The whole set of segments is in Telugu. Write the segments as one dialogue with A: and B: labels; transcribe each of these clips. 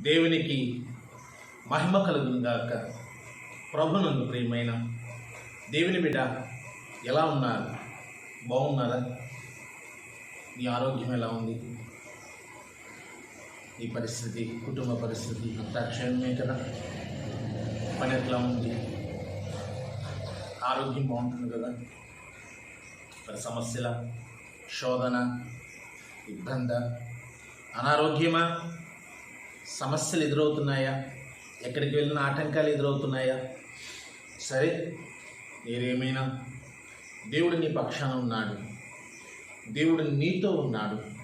A: దేవునికి మహిమ కలుగును ప్రభునందు ప్రియమైన దేవుని బిడ్డ ఎలా ఉన్నారు? బాగున్నారా? నీ ఆరోగ్యం ఎలా ఉంది? నీ పరిస్థితి కుటుంబ పరిస్థితి అంతా క్షేమమే కదా? పని ఎట్లా ఉంది? ఆరోగ్యం బాగుంటుంది కదా? మరి సమస్యల శోధన ఇబ్బంద అనారోగ్యమా? సమస్యలు ఎదురవుతున్నాయా? ఎక్కడికి వెళ్ళిన ఆటంకాలు ఎదురవుతున్నాయా? సరే నేనేమైనా? దేవుడు నీ పక్షాన ఉన్నాడు. దేవుడు నీతో ఉన్నాడు.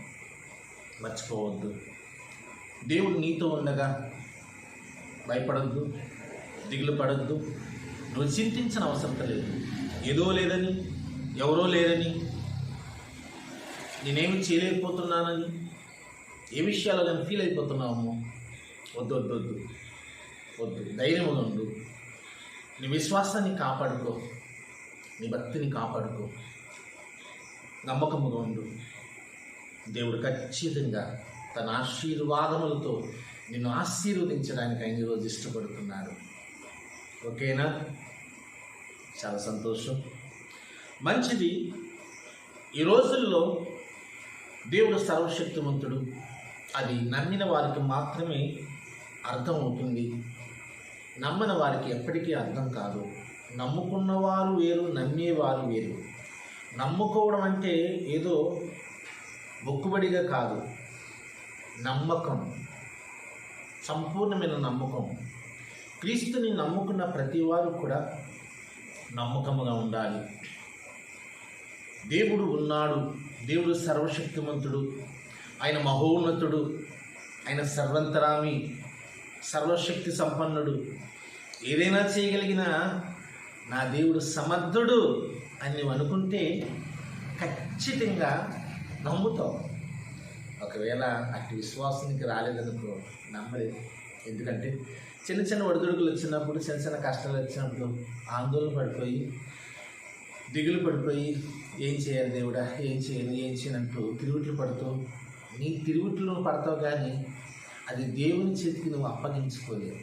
A: మర్చిపోవద్దు. దేవుడు నీతో ఉండగా భయపడద్దు దిగులు పడద్దు నువ్వు చింతించిన అవసరం లేదు. ఏదో లేదని ఎవరో లేరని నేనేమి చేయలేకపోతున్నానని ఏ విషయాలు నేను ఫీల్ అయిపోతున్నాము వద్దు వద్దు వద్దు. వద్దు. ఉండు. నీ విశ్వాసాన్ని కాపాడుకో. నీ భక్తిని కాపాడుకో. నమ్మకముగా ఉండు. దేవుడు ఖచ్చితంగా తన ఆశీర్వాదములతో నిన్ను ఆశీర్వదించడానికి ఆయన ఈరోజు ఇష్టపడుతున్నాడు. ఓకేనా? చాలా సంతోషం. మంచిది ఈ రోజుల్లో దేవుడు సర్వశక్తివంతుడు అది నమ్మిన వారికి మాత్రమే అర్థం అవుతుంది నమ్మని వారికి ఎప్పటికీ అర్థం కాదు. నమ్ముకున్నవారు వేరు నమ్మేవారు వేరు. నమ్ముకోవడం అంటే ఏదో మొక్కుబడిగా కాదు. నమ్మకం. సంపూర్ణమైన నమ్మకం. క్రీస్తుని నమ్ముకున్న ప్రతి వారు కూడా నమ్మకముగా ఉండాలి. దేవుడు ఉన్నాడు. దేవుడు సర్వశక్తిమంతుడు. ఆయన మహోన్నతుడు. ఆయన సర్వంతరామి. సర్వశక్తి సంపన్నుడు. ఏదైనా చేయగలిగిన నా దేవుడు సమర్థుడు అని నువ్వు అనుకుంటే ఖచ్చితంగా నమ్ముతావు. ఒకవేళ అట్టి విశ్వాసానికి రాలేదనుకో నమ్మలేదు. ఎందుకంటే చిన్న చిన్న ఒడిదుడుకులు వచ్చినప్పుడు చిన్న చిన్న కష్టాలు వచ్చినప్పుడు ఆందోళన పడిపోయి దిగులు పడిపోయి ఏం చేయాలి దేవుడా? ఏం చేయాలి? ఏం చేయనంటూ తిరుగుట్లు పడుతూ నీ తిరుగుట్లు పడతావు కానీ అది దేవుని చేతికి నువ్వు అప్పగించుకోలేవు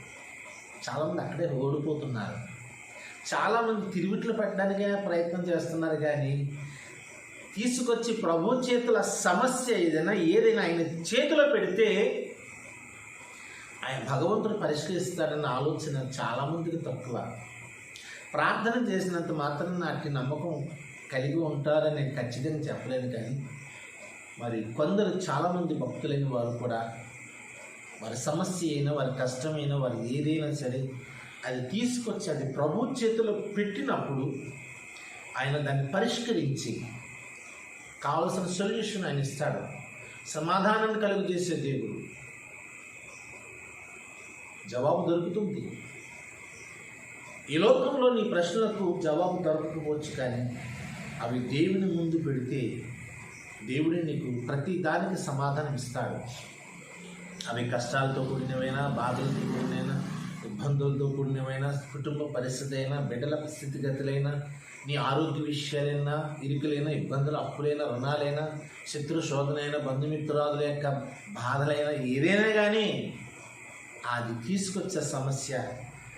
A: చాలామంది అక్కడే ఓడిపోతున్నారు. చాలామంది తిరుగుట్లు పెట్టడానికే ప్రయత్నం చేస్తున్నారు కానీ తీసుకొచ్చి ప్రభు చేతుల సమస్య ఏదైనా ఏదైనా ఆయన చేతిలో పెడితే ఆయన భగవంతుడు పరిష్కరిస్తాడన్న ఆలోచన చాలామందికి తక్కువ. ప్రార్థన చేసినంత మాత్రం నాకు నమ్మకం కలిగి ఉంటారని నేను ఖచ్చితంగా చెప్పలేను కానీ మరి కొందరు చాలామంది భక్తులైన వారు కూడా వారి సమస్య అయినా వారి కష్టమైనా వారి ఏదైనా సరే అది తీసుకొచ్చి అది ప్రభు చేతిలో పెట్టినప్పుడు ఆయన దాన్ని పరిష్కరించి కావలసిన సొల్యూషన్ ఆయన ఇస్తాడు. సమాధానం కలుగు చేసే దేవుడు. జవాబు దొరుకుతుంది. ఈ లోకంలో నీ ప్రశ్నలకు జవాబు దొరకకపోవచ్చు కానీ అవి దేవుని ముందు పెడితే దేవుడే నీకు ప్రతి దానికి సమాధానం ఇస్తాడు. అవి కష్టాలతో కూడినవైనా బాధలతో కూడినైనా ఇబ్బందులతో కూడినవైనా కుటుంబ పరిస్థితి అయినా బిడ్డల స్థితిగతులైనా నీ ఆరోగ్య విషయాలైనా ఇరుకులైనా ఇబ్బందులు అప్పులైనా రుణాలైనా శత్రు శోధనైనా బంధుమిత్రాదుల యొక్క బాధలైనా ఏదైనా కానీ అది తీసుకొచ్చే సమస్య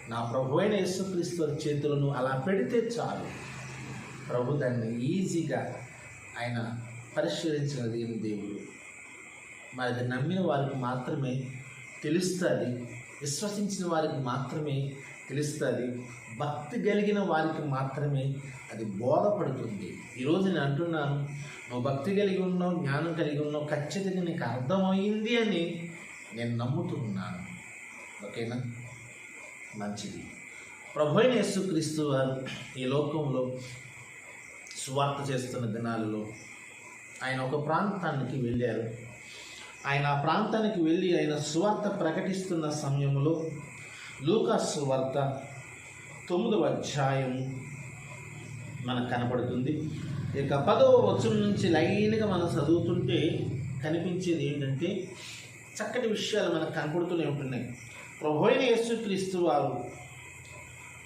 A: నా ప్రభు అయిన యేసుక్రీస్తు చేతులను అలా పెడితే చాలు. ప్రభు దాన్ని ఈజీగా ఆయన పరిష్కరించగలిగిన దేవుడు? మరి అది నమ్మిన వారికి మాత్రమే తెలుస్తుంది విశ్వసించిన వారికి మాత్రమే తెలుస్తుంది భక్తి కలిగిన వారికి మాత్రమే అది బోధపడుతుంది. ఈరోజు నేను అంటున్నాను నువ్వు భక్తి కలిగి ఉన్నావు జ్ఞానం కలిగి ఉన్నావు ఖచ్చితంగా నీకు అర్థమైంది అని నేను నమ్ముతున్నాను. ఓకేనా? మంచిది. ప్రభు అయిన యేసుక్రీస్తు వారు ఈ లోకంలో సువార్త చేస్తున్న దినాలలో ఆయన ఒక ప్రాంతానికి వెళ్ళారు. ఆయన ఆ ప్రాంతానికి వెళ్ళి ఆయన సువార్త ప్రకటిస్తున్న సమయంలో లూకా సువార్త తొమ్మిదవ అధ్యాయం మనకు కనపడుతుంది. ఇక పదవ వచనం నుంచి లైన్గా మనం చదువుతుంటే కనిపించేది ఏంటంటే చక్కటి విషయాలు మనకు కనపడుతూనే ఉంటున్నాయి. ప్రభోయిన యేసుక్రీస్తు వారు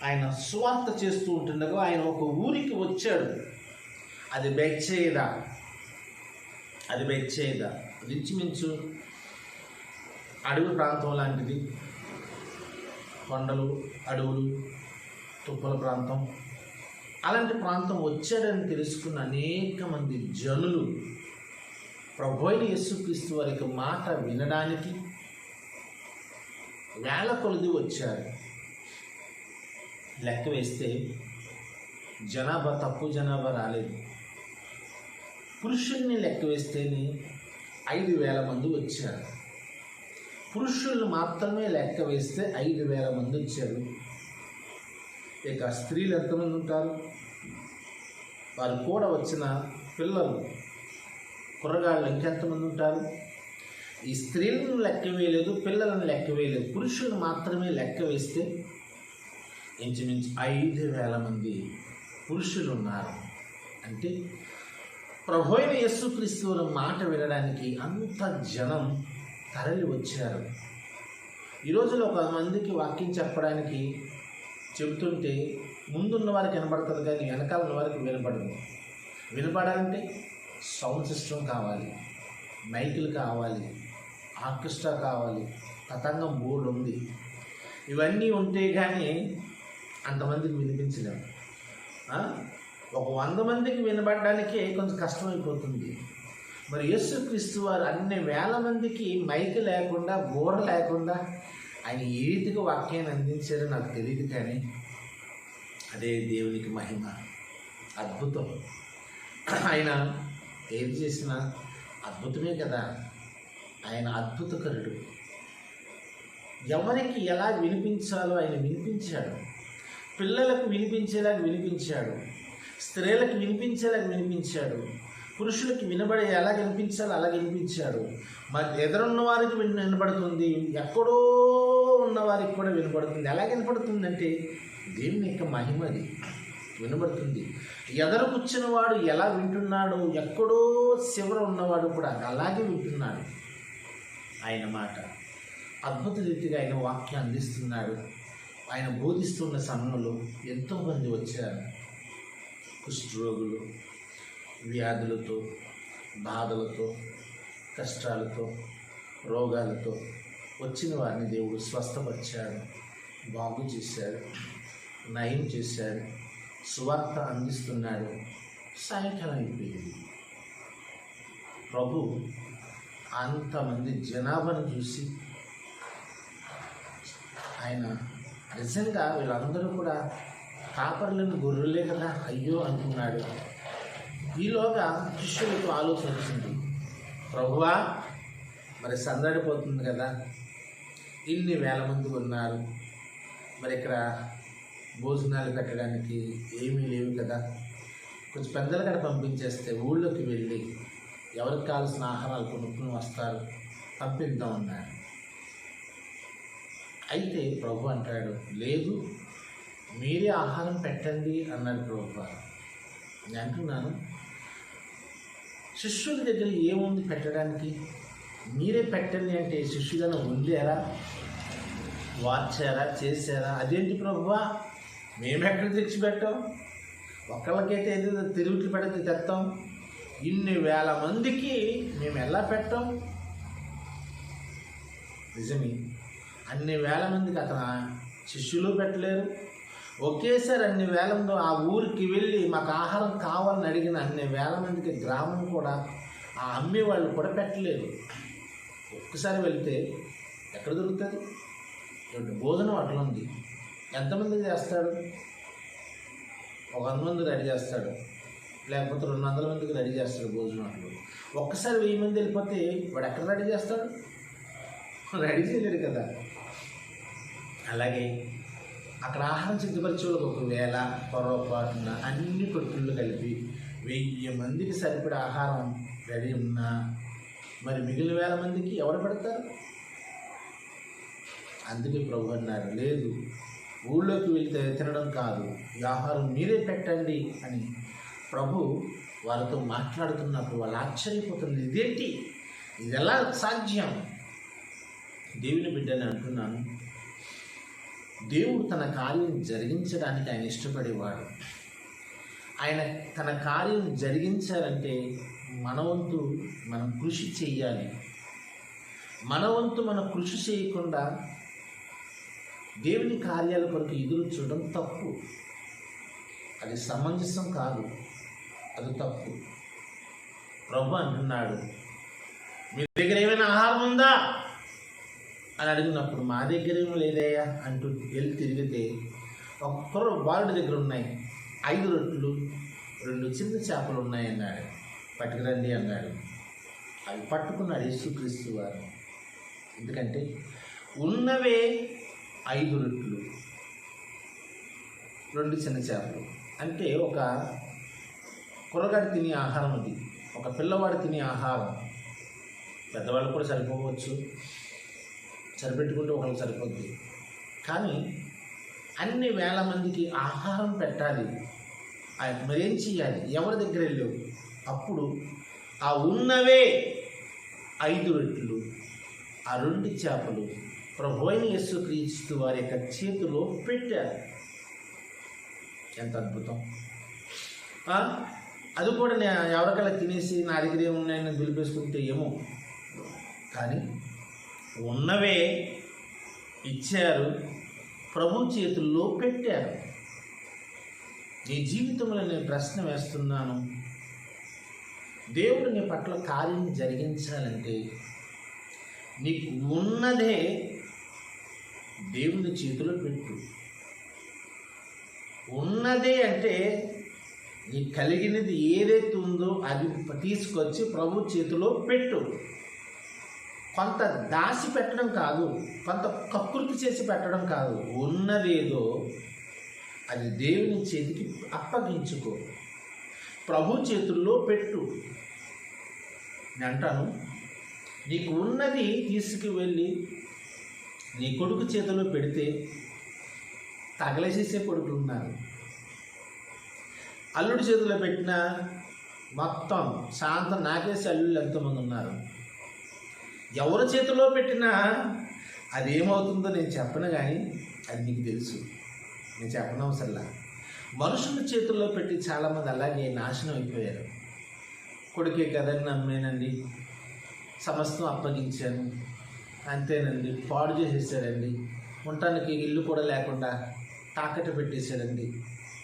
A: ఆయన సువార్త చేస్తూ ఉంటుండగా ఆయన ఒక ఊరికి వచ్చాడు. అది బెచ్చేదా అది బెచ్చేదా ఇంచుమించు అడవి ప్రాంతం లాంటిది. కొండలు అడవులు తుప్పల ప్రాంతం. అలాంటి ప్రాంతం వచ్చాడని తెలుసుకున్న అనేక మంది జనులు ప్రభు అయిన యేసుక్రీస్తు వారికి మాట వినడానికి వేల కొలది వచ్చారు. లెక్క వేస్తే జనాభా తక్కువ జనాభా రాలేదు. పురుషుల్ని లెక్క వేస్తేనే ఐదు వేల మంది వచ్చారు. పురుషులు మాత్రమే లెక్క వేస్తే ఐదు వేల మంది వచ్చారు. ఇక స్త్రీలు ఎంతమంది ఉంటారు? వారు కూడా వచ్చిన పిల్లలు కుర్రగాళ్ళు ఇంకెంతమంది ఉంటారు? ఈ స్త్రీలను లెక్క వేయలేదు పిల్లలను లెక్క వేయలేదు. పురుషులు మాత్రమే లెక్క వేస్తే ఇంచుమించు ఐదు వేల మంది పురుషులు ఉన్నారు. అంటే ప్రభు అయిన యేసుక్రీస్తు మాట వినడానికి అంత జనం తరలి వచ్చారు. ఈ రోజులో ఒక మందికి వాక్యం చెప్పడానికి చెబుతుంటే ముందున్న వారికి వినపడుతుంది కానీ వెనకాల ఉన్న వారికి వినపడదు వినపడాలంటే సౌండ్ సిస్టమ్ కావాలి మైకులు కావాలి ఆర్కెస్ట్రా కావాలి తతంగం బోర్డు ఉంది. ఇవన్నీ ఉంటే కానీ అంతమందికి వినిపించలేము ఒక వంద మందికి వినబడడానికే కొంచెం కష్టమైపోతుంది మరి యేసుక్రీస్తు వారు అన్ని వేల మందికి మైక్ లేకుండా బోర లేకుండా ఆయన ఏ రీతిగా వాక్యాన్ని అందించారో నాకు తెలియదు కానీ అదే దేవునికి మహిమ అద్భుతం. ఆయన ఏది చేసినా అద్భుతమే కదా. ఆయన అద్భుతకరుడు. ఎవరికి ఎలా వినిపించాలో ఆయన వినిపించాడు. పిల్లలకు వినిపించేలాగా వినిపించాడు. స్త్రీలకు వినిపించేలాగా వినిపించాడు. పురుషులకి వినబడే ఎలా వినిపించాలో అలా వినిపించాడు మరి ఎదురున్న వారికి వినబడుతుంది ఎక్కడో ఉన్న వారికి కూడా వినబడుతుంది ఎలా వినపడుతుందంటే దేవుని యొక్క మహిమ అది. వినబడుతుంది. ఎదరు కూర్చున్న వాడు ఎలా వింటున్నాడో ఎక్కడో చివర ఉన్నవాడు కూడా అలాగే వింటున్నాడు. ఆయన మాట అద్భుత రీతిగా ఆయన వాక్యం అందిస్తున్నాడు. ఆయన బోధిస్తున్న సమయంలో ఎంతోమంది వచ్చారు. కుష్ఠరోగులు వ్యాధులతో బాధలతో కష్టాలతో రోగాలతో వచ్చిన వారిని దేవుడు స్వస్థపరిచాడు బాగు చేశాడు నయం చేశాడు సువార్త అందిస్తున్నాడు. సాయంకాలం అయిపోయింది. ప్రభు అంతమంది జనాభాను చూసి ఆయన నిజంగా వీళ్ళందరూ కూడా కాపర్లను గొర్రెలే కదా? అయ్యో అనుకున్నాడు ఈలోగా శిష్యులకు ఆలోచన వచ్చింది. ప్రభువా మరి సందడిపోతుంది కదా? ఇన్ని వేల మంది ఉన్నారు మరి ఇక్కడ భోజనాలు పెట్టడానికి ఏమీ లేవు కదా? కొంచెం పెద్దలు కూడా పంపించేస్తే ఊళ్ళోకి వెళ్ళి ఎవరికి కావాల్సిన ఆహారాలు కొనుక్కుని వస్తారు? పంపిద్దాం అన్నారు అయితే ప్రభు అంటాడు లేదు మీరే ఆహారం పెట్టండి అన్నాడు ప్రభు నేను అంటున్నాను శిష్యుల దగ్గర ఏముంది పెట్టడానికి? మీరే పెట్టండి అంటే శిష్యులను వండారా వార్చారా చేశారా? అదేంటి ప్రభువా? మేము ఎక్కడ తెచ్చి పెట్టాం ఒకళ్ళకైతే ఏదో తిరుగుట్లు పెడితే తెస్తాం ఇన్ని వేల మందికి మేము ఎలా పెట్టాం? నిజమే అన్ని వేల మందికి అతను శిష్యులు పెట్టలేరు. ఒకేసారి అన్ని వేల మంది ఆ ఊరికి వెళ్ళి మాకు ఆహారం కావాలని అడిగిన అన్ని వేల మందికి గ్రామం కూడా ఆ అమ్మే వాళ్ళు కూడా పెట్టలేదు. ఒక్కసారి వెళ్తే ఎక్కడ దొరుకుతుంది? రెండు భోజనం అట్లా ఉంది. ఎంతమంది చేస్తాడు? ఒక వంద మంది రెడీ చేస్తాడు. లేకపోతే రెండు వందల మందికి రెడీ చేస్తాడు భోజనం అట్లు. ఒక్కసారి వెయ్యి మంది వెళ్ళిపోతే వాడు ఎక్కడ రెడీ చేస్తాడు? రెడీ చేయలేడు కదా. అలాగే అక్కడ ఆహారం సిద్ధపరిచే వాళ్ళకి ఒకవేళ పొరపాటున అన్ని కొడుకుళ్ళు కలిపి వెయ్యి మందికి సరిపడే ఆహారం రెడీ ఉన్నా మరి మిగిలిన వేల మందికి ఎవరు పెడతారు? అందుకే ప్రభు అన్నారు లేదు ఊళ్ళోకి వెళ్తే తినడం కాదు ఈ ఆహారం మీరే పెట్టండి అని ప్రభు వారితో మాట్లాడుతున్నప్పుడు వాళ్ళు ఆశ్చర్యపోతుంది ఇదేంటి? ఇది ఎలా సాధ్యం? దేవుని బిడ్డని అంటున్నాను దేవుడు తన కార్యం జరిగించడానికి ఆయన ఇష్టపడేవాడు. ఆయన తన కార్యం జరిగించాలంటే మనవంతు మనం కృషి చేయాలి. మనవంతు మనం మన కృషి చేయకుండా దేవుని కార్యాల కొరకు ఎదురు చూడడం తప్పు. అది సమంజసం కాదు. అది తప్పు. ప్రభు అంటున్నాడు. మీ దగ్గర ఏమైనా ఆహారం ఉందా? అని అడిగినప్పుడు మా దగ్గర ఏం లేదయ్యా అంటూ వెళ్ళి తిరిగితే ఒక్కరు బాలుడి దగ్గర ఉన్నాయి. ఐదు రొట్టెలు రెండు చిన్న చేపలు ఉన్నాయన్నాడు పట్టుకురండి అన్నాడు. అవి పట్టుకున్నాడు యేసుక్రీస్తు వారు. ఎందుకంటే ఉన్నవే ఐదు రొట్టెలు రెండు చిన్న చేపలు. అంటే ఒక కుర్రగాడు తినే ఆహారం అది. ఒక పిల్లవాడు తినే ఆహారం. పెద్దవాళ్ళు కూడా సరిపోవచ్చు. సరిపెట్టుకుంటే ఒకరికి సరిపోద్ది. కానీ అన్ని వేల మందికి ఆహారం పెట్టాలి. మరేం చేయాలి ఎవరి దగ్గర వెళ్ళావు? అప్పుడు ఆ ఉన్నవే ఐదు రొట్టెలు ఆ రెండు చేపలు ప్రభు అయిన యేసు క్రీస్తు వారి యొక్క చేతిలో పెట్టారు. ఎంత అద్భుతం. అది కూడా నేను ఎవరికైనా తినేసి నా దగ్గర ఏమున్నాయని దులిపేసుకుంటే ఏమో. కానీ ఉన్నవే ఇచ్చారు ప్రభు చేతుల్లో పెట్టారు. నీ జీవితంలో నేను ప్రశ్న వేస్తున్నాను. దేవుడు నీ పట్ల కార్యం జరిగించాలంటే నీకు ఉన్నదే దేవుని చేతిలో పెట్టు. ఉన్నదే అంటే నీ కలిగినది ఏదైతే ఉందో అది తీసుకొచ్చి ప్రభు చేతిలో పెట్టు. కొంత దాసి పెట్టడం కాదు కొంత కకృతి చేసి పెట్టడం కాదు. ఉన్నదేదో అది దేవుని చేతికి అప్పగించుకో. ప్రభు చేతుల్లో పెట్టు. నేను అంటాను నీకు ఉన్నది తీసుకువెళ్ళి నీ కొడుకు చేతిలో పెడితే తగలసేసే కొడుకులు ఉన్నారు. అల్లుడి చేతిలో పెట్టిన మొత్తం సాయంత్రం నాకేసి అల్లుళ్ళు ఎంతమంది ఉన్నారు. ఎవరి చేతిలో పెట్టినా అది ఏమవుతుందో నేను చెప్పను కానీ అది నీకు తెలుసు. నేను చెప్పనవసరంలా మనుషుల చేతుల్లో పెట్టి చాలామంది అలాగే నాశనం అయిపోయారు. కొడుకే కదని నమ్మేనండి. సమస్తం అప్పగించాను. అంతేనండి. పాడు చేసేసాడండి. ఉండటానికి ఇల్లు కూడా లేకుండా తాకట్టు పెట్టేశాడండి.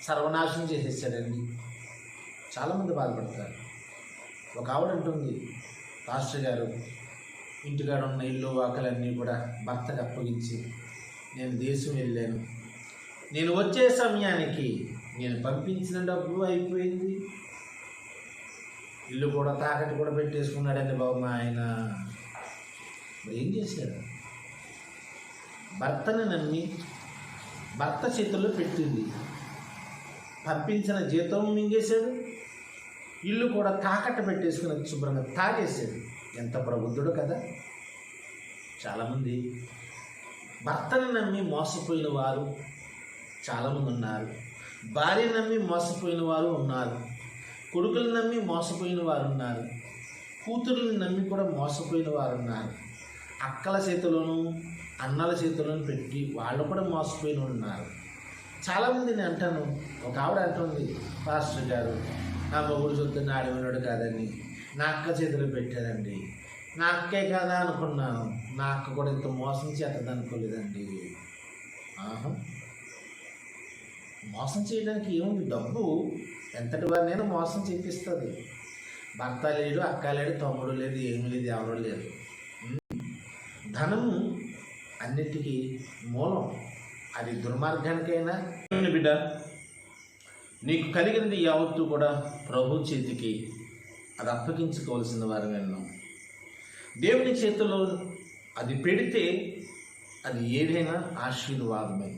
A: సర్వనాశనం చేసేసాడండి. చాలామంది బాధపడతారు. ఒక ఆవిడ ఉంటుంది పాస్టర్ గారు ఇంటికాడ ఉన్న ఇల్లు వాకలన్నీ కూడా భర్తకు అప్పగించి నేను దేశం వెళ్ళాను. నేను వచ్చే సమయానికి నేను పంపించిన డబ్బు అయిపోయింది. ఇల్లు కూడా తాకట్టు కూడా పెట్టేసుకున్నాడండి బాబు మా ఆయన. మరి ఏం చేశాడు? భర్తని నమ్మి భర్త చేతుల్లో పెట్టింది. పంపించిన జీతం మింగేశాడు. ఇల్లు కూడా తాకట్టు పెట్టేసుకుని శుభ్రంగా తాగేశాడు. ఎంత ప్రబుద్ధుడు కదా? చాలామంది భర్తని నమ్మి మోసపోయిన వారు చాలామంది ఉన్నారు. భార్య నమ్మి మోసపోయిన వారు ఉన్నారు. కొడుకులు నమ్మి మోసపోయిన వారు ఉన్నారు. కూతురుని నమ్మి కూడా మోసపోయిన వారు ఉన్నారు. అక్కల చేతిలోనూ అన్నల చేతిలోను పెట్టి వాళ్ళు కూడా మోసపోయిన ఉన్నారు. చాలామంది నేను అంటాను. ఒక ఆవిడ అంటుంది పాస్టర్ గారు నా మొగుడు చూస్తే ఆడవినాడు కాదని. నా అక్క చేతిలో పెట్టారండి నా అక్కే కదా అనుకున్నాను. నా అక్క కూడా ఇంత మోసం చేస్తుంది అనుకోలేదండి ఆహా. మోసం చేయడానికి ఏముంది? డబ్బు ఎంతటి వారినైనా మోసం చేపిస్తుంది. భర్త లేడు అక్క లేడు తమ్ముడు లేదు ఏమీ లేదు ఎవరు లేదు ధనము అన్నిటికీ మూలం. అది దుర్మార్గానికైనా. బిడ్డ? నీకు కలిగినది యావత్తు కూడా ప్రభు చేతికి. అది అప్పగించుకోవాల్సిన వారు విన్నాం దేవుని చేతిలో అది పెడితే అది ఏదైనా ఆశీర్వాదమే.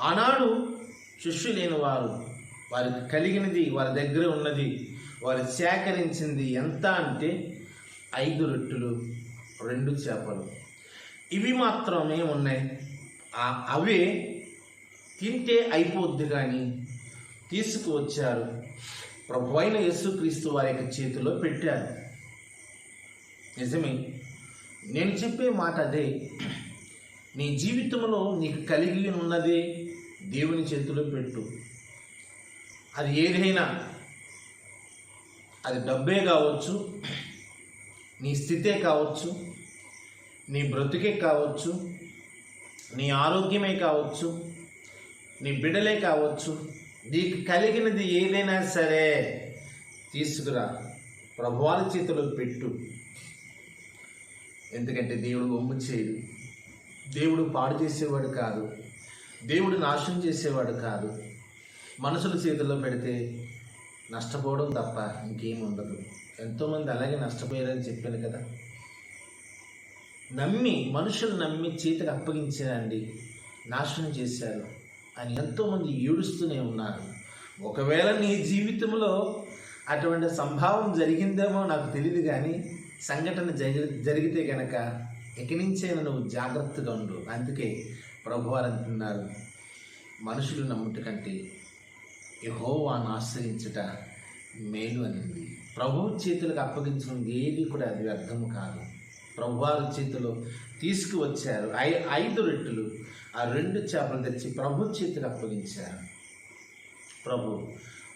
A: ఆనాడు శిష్యులైన వారు వారికి కలిగినది వారి దగ్గర ఉన్నది వారు సేకరించింది ఎంత అంటే ఐదు రొట్టెలు రెండు చేపలు. ఇవి మాత్రమే ఉన్నాయి. ఆ- అవే తింటే అయిపోద్ది కానీ తీసుకువచ్చారు. ప్రభువైన యేసుక్రీస్తు వారి యొక్క చేతిలో పెట్టారు. నిజమే. నేను చెప్పే మాట అదే. నీ జీవితంలో నీకు కలిగి ఉన్నదే దేవుని చేతిలో పెట్టు. అది ఏదైనా అది డబ్బే కావచ్చు నీ స్థితే కావచ్చు నీ బ్రతుకే కావచ్చు నీ ఆరోగ్యమే కావచ్చు నీ బిడ్డలే కావచ్చు నీకు కలిగినది ఏదైనా సరే తీసుకురా. ప్రభువారి చేతిలో పెట్టు. ఎందుకంటే దేవుడు ఒమ్ము చేయడు. దేవుడు పాడు చేసేవాడు కాదు. దేవుడు నాశనం చేసేవాడు కాదు. మనుషుల చేతుల్లో పెడితే నష్టపోవడం తప్ప ఇంకేం ఉండదు. ఎంతోమంది అలాగే నష్టపోయారని చెప్పాను కదా. నమ్మి మనుషులు నమ్మి చేతికి అప్పగించారండి. నాశనం చేశారు. అని ఎంతోమంది ఏడుస్తూనే ఉన్నారు. ఒకవేళ నీ జీవితంలో అటువంటి సంభావం జరిగిందేమో నాకు తెలియదు కానీ సంఘటన జరి జరిగితే గనక ఇక నువ్వు జాగ్రత్తగా ఉండు. అందుకే ప్రభువారు అంటున్నారు మనుషులు నమ్ముట కంటే యహోవాను ఆశ్రయించుట మేలు అనింది ప్రభు చేతులకు అప్పగించడం ఏది కూడా అది వ్యర్థము కాదు. ప్రభువారి చేతిలో తీసుకువచ్చారు. ఐ ఐదు రెట్టులు ఆ రెండు చేపలు తెచ్చి ప్రభు చేతికి అప్పగించారు. ప్రభు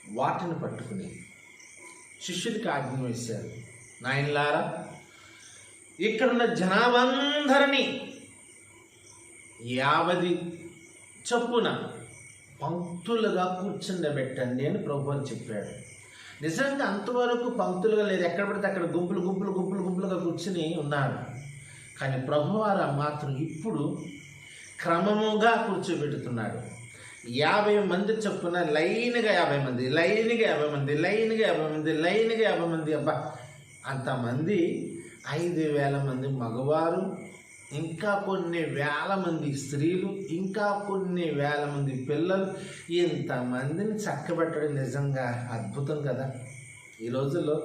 A: వాటిని పట్టుకుని శిష్యుడికి ఆజ్ఞ వేశారు. నాయనలారా ఇక్కడున్న జనాభందరినీ యావది చొప్పున పంక్తులుగా కూర్చుండబెట్టండి అని ప్రభు అని చెప్పాడు. నిజంగా అంతవరకు పంక్తులుగా లేదు. ఎక్కడ పడితే అక్కడ గుంపులు గుంపులు గుంపులు గుంపులుగా కూర్చుని ఉన్నారు. కానీ ప్రభువారు మాత్రం ఇప్పుడు క్రమముగా కూర్చోబెడుతున్నాడు. యాభై మంది చొప్పున లైన్గా యాభై మంది లైన్గా యాభై మంది లైన్గా యాభై మంది లైన్గా యాభై మంది అబ్బా! అంతమంది ఐదు వేల మంది మగవారు ఇంకా కొన్ని వేల మంది స్త్రీలు ఇంకా కొన్ని వేల మంది పిల్లలు. ఇంతమందిని చక్కబెట్టడం నిజంగా అద్భుతం కదా! ఈ రోజుల్లో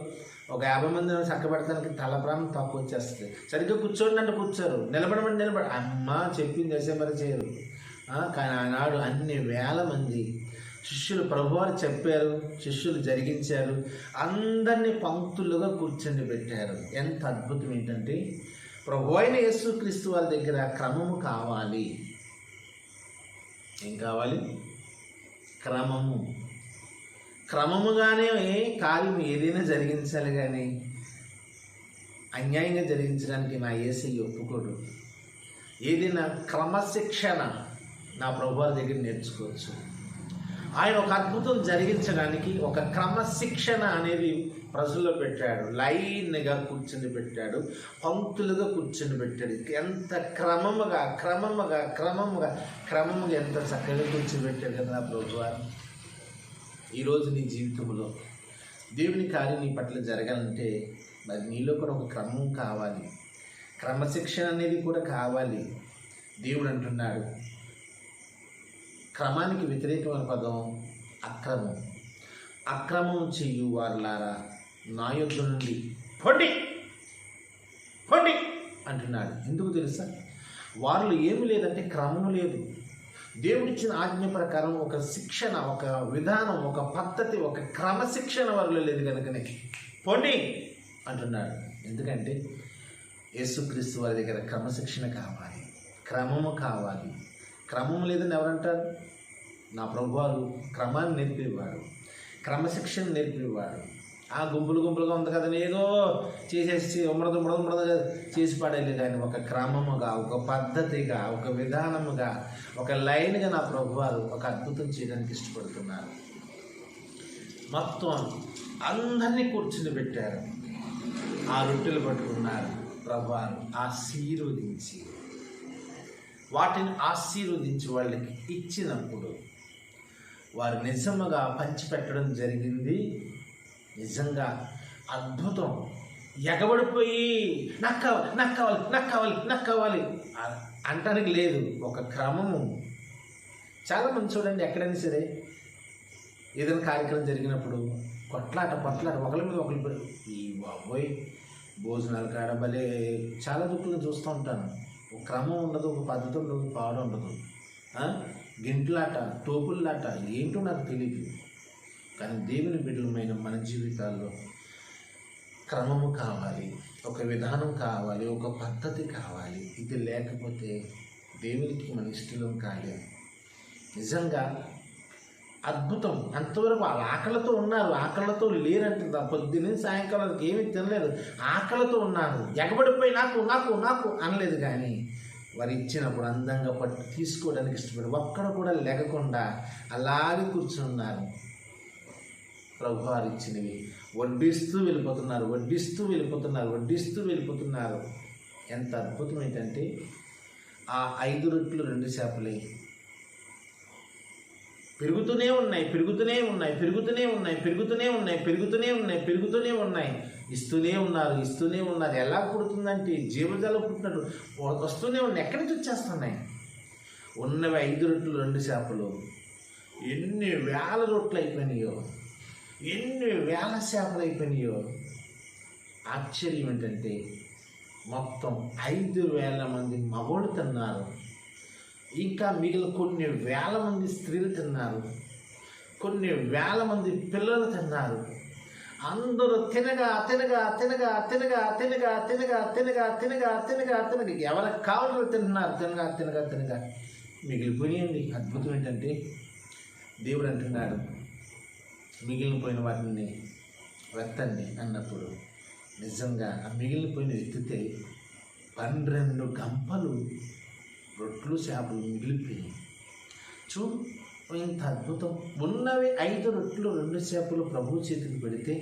A: ఒక యాభై మంది చక్కబెడతానికి తల ప్రాణం తక్కువ వచ్చేస్తుంది. సరిగ్గా కూర్చోండి అంటే కూర్చోరు. నిలబడమని నిలబడ అమ్మ చెప్పింది చేసే మరి చేయరు. కానీ ఆనాడు అన్ని వేల మంది శిష్యులు ప్రభువారు చెప్పారు శిష్యులు జరిగించారు. అందరినీ పంక్తులుగా కూర్చొని పెట్టారు. ఎంత అద్భుతం ఏంటంటే ప్రభు అయిన యేసుక్రీస్తు వారి దగ్గర క్రమము కావాలి. ఏం కావాలి? క్రమము. క్రమముగానే కార్యం ఏదైనా జరిగించాలి కానీ అన్యాయంగా జరిగించడానికి నా ఏసీ ఒప్పుకోడు. ఏదైనా క్రమశిక్షణ నా ప్రభువారి దగ్గర నేర్చుకోవచ్చు. ఆయన ఒక అద్భుతం జరిగించడానికి ఒక క్రమశిక్షణ అనేది ప్రజల్లో పెట్టాడు. లైన్గా కూర్చుని పెట్టాడు. పంక్తులుగా కూర్చుని పెట్టాడు. ఎంత క్రమముగా క్రమముగా క్రమముగా క్రమముగా ఎంత చక్కగా కూర్చుని పెట్టాడు కదా ప్రభువారు. ఈరోజు నీ జీవితంలో దేవుని కార్యం నీ పట్ల జరగాలంటే మరి నీలో కూడా ఒక క్రమం కావాలి. క్రమశిక్షణ అనేది కూడా కావాలి. దేవుడు అంటున్నాడు క్రమానికి వ్యతిరేకమైన పదం అక్రమం. అక్రమం చెయ్యు వారులారా నా యొద్ద నుండి పొండి పొండి అంటున్నాడు. ఎందుకు తెలుసా? వారిలో ఏమి లేదంటే క్రమం లేదు. దేవుడిచ్చిన ఆజ్ఞ ప్రకారం ఒక శిక్షణ ఒక విధానం ఒక పద్ధతి ఒక క్రమశిక్షణ వరలో లేదు కనుకనే. పోండి అంటున్నాడు. ఎందుకంటే యేసుక్రీస్తు వారి దగ్గర క్రమశిక్షణ కావాలి క్రమము కావాలి. క్రమం లేదని ఎవరంటారు? నా ప్రభువారు క్రమాన్ని నేర్పేవాడు క్రమశిక్షణ నేర్పేవాడు ఆ గుంపులు గుంపులుగా ఉంది కదని ఏదో చేసేసి ఉమ్మడదు ఉమ్మడదు ఉమ్మడదు చేసి పడేది కానీ ఒక క్రమముగా ఒక పద్ధతిగా ఒక విధానముగా ఒక లైన్గా నా ప్రభువారు ఒక అద్భుతం చేయడానికి ఇష్టపడుతున్నారు. మొత్తం అందరినీ కూర్చుని పెట్టారు. ఆ రొట్టెలు పట్టుకున్నారు ప్రభువారు. ఆశీర్వదించి. వాటిని ఆశీర్వదించి వాళ్ళకి ఇచ్చినప్పుడు వారు నిజముగా పంచిపెట్టడం జరిగింది. నిజంగా అద్భుతం. ఎగబడిపోయి నాకు కావాలి నాకు కావాలి నాకు కావాలి నాకు కావాలి అంటానికి లేదు. ఒక క్రమము. చాలామంది చూడండి ఎక్కడైనా సరే ఏదైనా కార్యక్రమం జరిగినప్పుడు కొట్లాట కొట్లాట ఒకరి మీద ఒకరి ఈ బాబోయ్ భోజనాలు కాడ భలే చాలా దుక్కులను చూస్తూ ఉంటాను. ఒక క్రమం ఉండదు ఒక పద్ధతి ఉండదు పాడు ఉండదు. గింట్లాట తోపుల్లాట ఏంటో నాకు తెలియదు కానీ దేవుని బిడ్డలమైన మన జీవితాల్లో క్రమము కావాలి ఒక విధానం కావాలి ఒక పద్ధతి కావాలి. ఇది లేకపోతే దేవునికి మన ఇష్టం కాలేదు. నిజంగా అద్భుతం. అంతవరకు వాళ్ళ ఆకలితో ఉన్నారు. ఆకలితో లేరంటుంది పొద్దున్న సాయంకాలానికి ఏమీ తినలేదు. ఆకలితో ఉన్నారు. ఎగబడిపోయి నాకు నాకు నాకు అనలేదు కానీ వారు ఇచ్చినప్పుడు అందంగా పట్టు తీసుకోవడానికి ఇష్టపడి ఒక్కడ కూడా లేకుండా అలాగే కూర్చున్నారు ప్రభువారు ఇచ్చినవి వడ్డిస్తూ వెళ్ళిపోతున్నారు వడ్డిస్తూ వెళ్ళిపోతున్నారు వడ్డిస్తూ వెళ్ళిపోతున్నారు. ఎంత అద్భుతం ఏంటంటే ఆ ఐదు రొట్లు రెండు చేపలే. పెరుగుతూనే ఉన్నాయి పెరుగుతూనే ఉన్నాయి పెరుగుతూనే ఉన్నాయి పెరుగుతూనే ఉన్నాయి పెరుగుతూనే ఉన్నాయి పెరుగుతూనే ఉన్నాయి. ఇస్తూనే ఉన్నారు ఇస్తూనే ఉన్నారు. ఎలా పుడుతుందంటే జీవజాలం పుట్టినట్టు వస్తూనే ఉన్నాయి. ఎక్కడి నుంచి వచ్చేస్తున్నాయి? ఉన్నవి ఐదు రొట్లు రెండు చేపలు. ఎన్ని వేల రొట్లు అయిపోయినాయో. ఎన్ని వేల చేపలు అయిపోయినాయో. ఆశ్చర్యం ఏంటంటే మొత్తం ఐదు వేల మంది మగోళ్ళు తిన్నారు. ఇంకా మిగిలిన కొన్ని వేల మంది స్త్రీలు తిన్నారు. కొన్ని వేల మంది పిల్లలు తిన్నారు. అందరూ తినగా తినగా తినగా తినగా తినగా తినగా తినగా తినగా తినగా తినగా. ఎవరికి కావాలో తింటున్నారు. తినగా తినగా తినగా. మిగిలిపోయింది. అద్భుతం ఏంటంటే దేవుడు అంటున్నాడు. మిగిలిపోయిన వాటిని వెత్తండి అన్నప్పుడు నిజంగా ఆ మిగిలిపోయిన ఎత్తితే పన్నెండు గంపలు రొట్లు చేపలు మిగిలిపోయాయి చూ ఇంత అద్భుతం. ఉన్నవి ఐదు రొట్లు రెండు చేపలు ప్రభు చేతికి పెడితే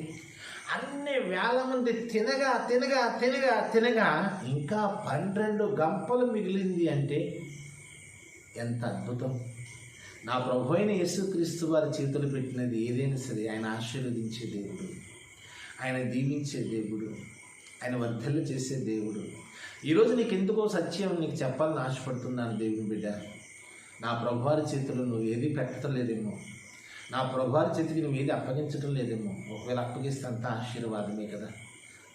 A: అన్ని వేల మంది తినగా తినగా తినగా తినగా ఇంకా పన్నెండు గంపలు మిగిలింది అంటే ఎంత అద్భుతం. నా ప్రభు అయిన యేసుక్రీస్తు వారి చేతులు పెట్టినది ఏదైనా సరే ఆయన ఆశీర్వదించే దేవుడు. ఆయన దీవించే దేవుడు. ఆయన వర్ధలు చేసే దేవుడు. ఈరోజు నీకు ఎందుకో సత్యం నీకు చెప్పాలని ఆశపడుతున్నాను దేవుని బిడ్డ. నా ప్రభువారి చేతులు నువ్వు ఏది పెట్టడం లేదేమో నా ప్రభువారి చేతికి నువ్వు ఏది అప్పగించడం లేదేమో. ఒకవేళ అప్పగిస్తే అంతా ఆశీర్వాదమే కదా.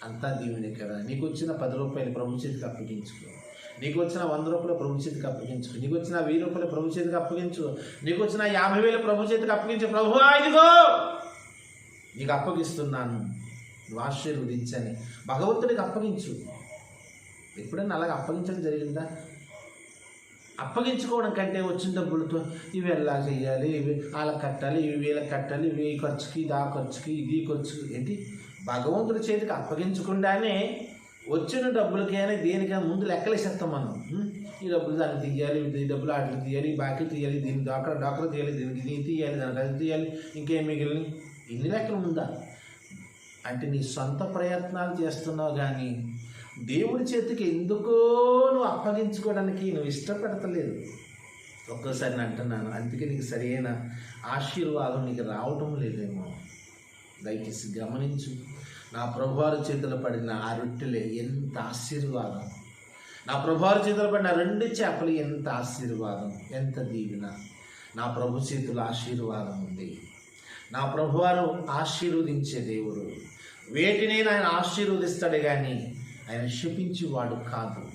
A: అంతా దీవునే కదా. నీకు వచ్చిన పది రూపాయలు ప్రభు చేతికి అప్పగించుకో. నీకు వచ్చిన వంద రూపాయలు ప్రభు చేతికి అప్పగించు. నీకు వచ్చిన వెయ్యి రూపాయలు ప్రభు చేతికి అప్పగించు. నీకు వచ్చిన యాభై వేలు ప్రభు చేతికి అప్పగించు. ప్రభు ఇదిగో! నీకు అప్పగిస్తున్నాను. నువ్వు ఆశీర్వదించని. భగవంతుడికి అప్పగించు. ఎప్పుడైనా అలాగ అప్పగించడం జరిగిందా? అప్పగించుకోవడం కంటే వచ్చిన డబ్బులతో ఇవి ఎలా చేయాలి? ఇవి వాళ్ళకి కట్టాలి ఇవి వీళ్ళకి కట్టాలి ఇవి ఈ ఖర్చుకి ఇది ఆ ఖర్చుకి ఇది ఖర్చుకి. ఏంటి? భగవంతుడి చేతికి అప్పగించకుండానే వచ్చిన డబ్బులకి దేనికైనా ముందు లెక్కలేసేస్తాం మనం. ఈ డబ్బులు దానికి తీయాలి ఈ డబ్బులు వాటికి తీయాలి ఈ బాకీ తీయాలి దీని డాక్టర్ డాక్టర్ తీయాలి దీనికి దీనికి తీయాలి దానికి అది తీయాలి ఇంకేం మిగిలిన ఇన్ని లెక్కలు ఉందా? అంటే నీ సొంత ప్రయత్నాలు చేస్తున్నావు కానీ దేవుడి చేతికి ఎందుకో నువ్వు అప్పగించుకోవడానికి నువ్వు ఇష్టపడతలేదు. ఒక్కోసారి నేను అంటున్నాను అందుకే నీకు సరైన ఆశీర్వాదం నీకు రావటం లేదేమో. దయచేసి గమనించు. నా ప్రభువారి చేతులు పడిన ఆ రొట్టెలే ఎంత ఆశీర్వాదం. నా ప్రభువారి చేతులు పడిన రెండు చేపలు ఎంత ఆశీర్వాదం ఎంత దీవెన. నా ప్రభు చేతుల ఆశీర్వాదం ఉంది. నా ప్రభువారు ఆశీర్వదించే దేవుడు. వేటినే ఆయన ఆశీర్వదిస్తాడు కానీ ఆయన శపించేవాడు కాదు.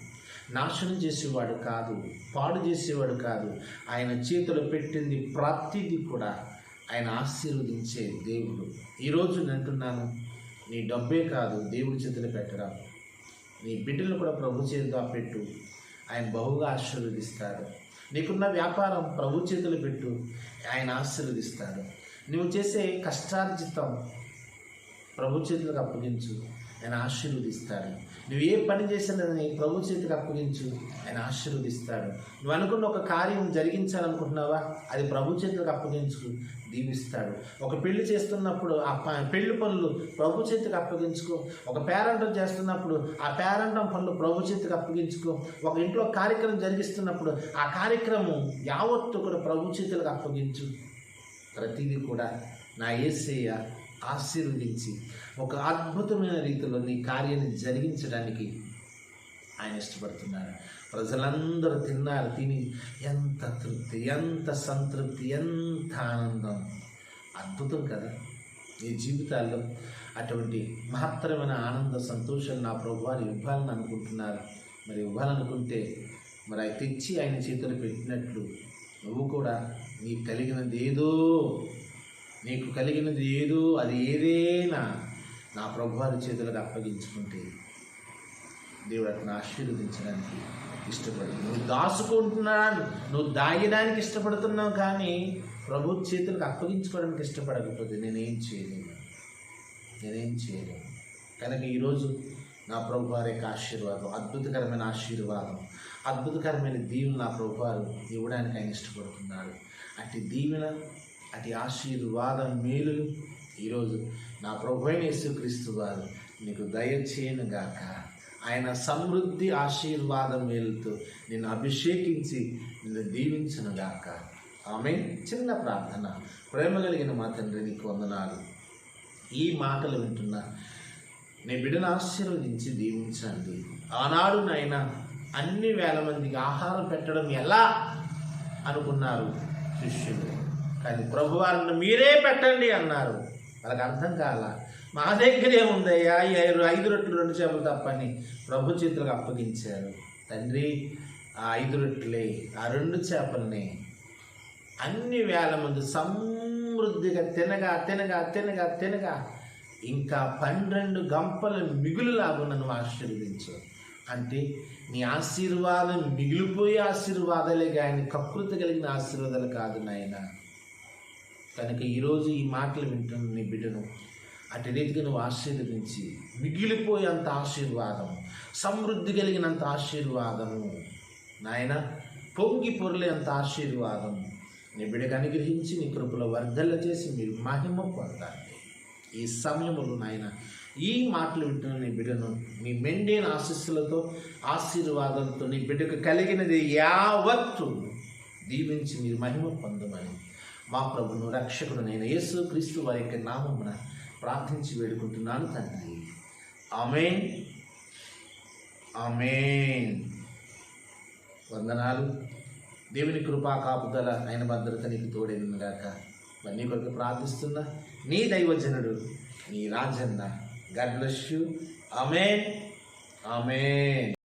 A: నాశనం చేసేవాడు కాదు. పాడు చేసేవాడు కాదు. ఆయన చేతులు పెట్టింది ప్రతిదీ కూడా ఆయన ఆశీర్వదించే దేవుడు. ఈరోజు నేను అంటున్నాను నీ డబ్బే కాదు దేవుడి చేతులు పెట్టడం. నీ బిడ్డలు కూడా ప్రభు చేతిలో పెట్టు. ఆయన బహుగా ఆశీర్వదిస్తాడు. నీకున్న వ్యాపారం ప్రభు చేతులు పెట్టు. ఆయన ఆశీర్వదిస్తాడు. నువ్వు చేసే కష్టార్జితం ప్రభు చేతులకు అప్పగించు. ఆయన ఆశీర్వదిస్తాడు. నువ్వు ఏ పని చేసినదని ప్రభు చేతికి అప్పగించు. ఆయన ఆశీర్వదిస్తాడు. నువ్వు అనుకున్న ఒక కార్యం జరిగించాలనుకుంటున్నావా? అది ప్రభు చేతులకు అప్పగించు. దీవిస్తాడు. ఒక పెళ్ళి చేస్తున్నప్పుడు ఆ ప- పెళ్ళి పనులు ప్రభు చేతికి అప్పగించుకో. ఒక పేరంటం చేస్తున్నప్పుడు ఆ పేరంటం పనులు ప్రభు చేతికి అప్పగించుకో. ఒక ఇంట్లో కార్యక్రమం జరిగిస్తున్నప్పుడు ఆ కార్యక్రమం యావత్తు కూడా ప్రభు చేతులకు అప్పగించు. ప్రతిదీ కూడా నా ఏసయ్య ఆశీర్వదించి ఒక అద్భుతమైన రీతిలో నీ కార్యాన్ని జరిగించడానికి ఆయన ఇష్టపడుతున్నాడు. ప్రజలందరూ తిన్నారు తిని ఎంత తృప్తి ఎంత సంతృప్తి ఎంత ఆనందం. అద్భుతం కదా? నీ జీవితాల్లో అటువంటి మహత్తరమైన ఆనంద సంతోషం నా ప్రభు వారు ఇవ్వాలని అనుకుంటున్నారు. మరి ఇవ్వాలనుకుంటే మరి అవి తెచ్చి ఆయన చేతులు పెట్టినట్లు నువ్వు కూడా నీకు కలిగినది ఏదో నీకు కలిగినది ఏదో అది ఏదైనా నా ప్రభువారి చేతులకు అప్పగించుకుంటే దేవుడు అతను ఆశీర్వదించడానికి ఇష్టపడు నువ్వు దాచుకుంటున్నాను నువ్వు దాగడానికి ఇష్టపడుతున్నావు కానీ ప్రభు చేతులకు అప్పగించుకోవడానికి ఇష్టపడకపోతే నేనేం చేయలేను. నేనేం చేయలేను. కనుక ఈరోజు నా ప్రభు వారి యొక్క ఆశీర్వాదం అద్భుతకరమైన ఆశీర్వాదం అద్భుతకరమైన దీవెన నా ప్రభు వారు ఇవ్వడానికి ఆయన ఇష్టపడుతున్నాడు అటు దీవెన అటు ఆశీర్వాదం మేలులు ఈరోజు నా ప్రభు అయిన యేసుక్రీస్తు వారు నీకు దయచేయను గాక. ఆయన సమృద్ధి ఆశీర్వాదం మేలుతో నేను అభిషేకించి నిన్ను దీవించనుగాక ఆమె చిన్న ప్రార్థన. ప్రేమ కలిగిన మా తండ్రి నీకు వందనాలు. ఈ మాటలు వింటున్నా నీ బిడ్డను ఆశీర్వదించి దీవించండి. ఆనాడు నాయన అన్ని వేల మందికి ఆహారం పెట్టడం ఎలా అనుకున్నారు శిష్యులు. కానీ ప్రభువారిని మీరే పెట్టండి అన్నారు. వాళ్ళకి అర్థం కాల మా దగ్గరే ఉందయ్యా ఈ ఐదు రొట్టెలు రెండు చేపలు తప్పని. ప్రభు చేతులకు అప్పగించారు. తండ్రి ఆ ఐదు రొట్టెలే ఆ రెండు చేపల్ని అన్ని వేల మంది సమృద్ధిగా తినగా తినగా తినగా తినగా ఇంకా పన్నెండు గంపలు మిగులులాగా నన్ను ఆశీర్వదించు. అంటే నీ ఆశీర్వాదం మిగిలిపోయే ఆశీర్వాదాలే కానీ కకృతి కలిగిన ఆశీర్వాదాలు కాదు నాయన. కనుక ఈరోజు ఈ మాటలు వింటున్న నీ బిడ్డను అటు రీతిగా నువ్వు ఆశీర్వదించి మిగిలిపోయేంత ఆశీర్వాదం సమృద్ధి కలిగినంత ఆశీర్వాదము. నాయన పొంగి పొరలేంత ఆశీర్వాదం నీ బిడకు అనుగ్రహించి నీ కృపలో వర్ధల్ల చేసి మీరు మహిమ పొందాలి. ఈ సమయంలో నాయన ఈ మాటలు వింటున్న నీ బిడ్డను నీ మెండైన ఆశీస్సులతో ఆశీర్వాదంతో నీ బిడ్డకు కలిగినది యావత్తు దీవించి మీరు మహిమ పొందమని మా ప్రభును రక్షకుడు నేను యేసు క్రీస్తు వారి యొక్క నామమున ప్రార్థించి వేడుకుంటున్నాను తండ్రి. ఆమెన్. ఆమెన్. వందనాలు. దేవుని కృపా కాపుదల ఆయన భద్రత నీకు తోడేనుగాక ఇవన్నీ కొరకు ప్రార్థిస్తున్నా నీ దైవజనుడు నీ Rajanna. God bless you amen. Amen.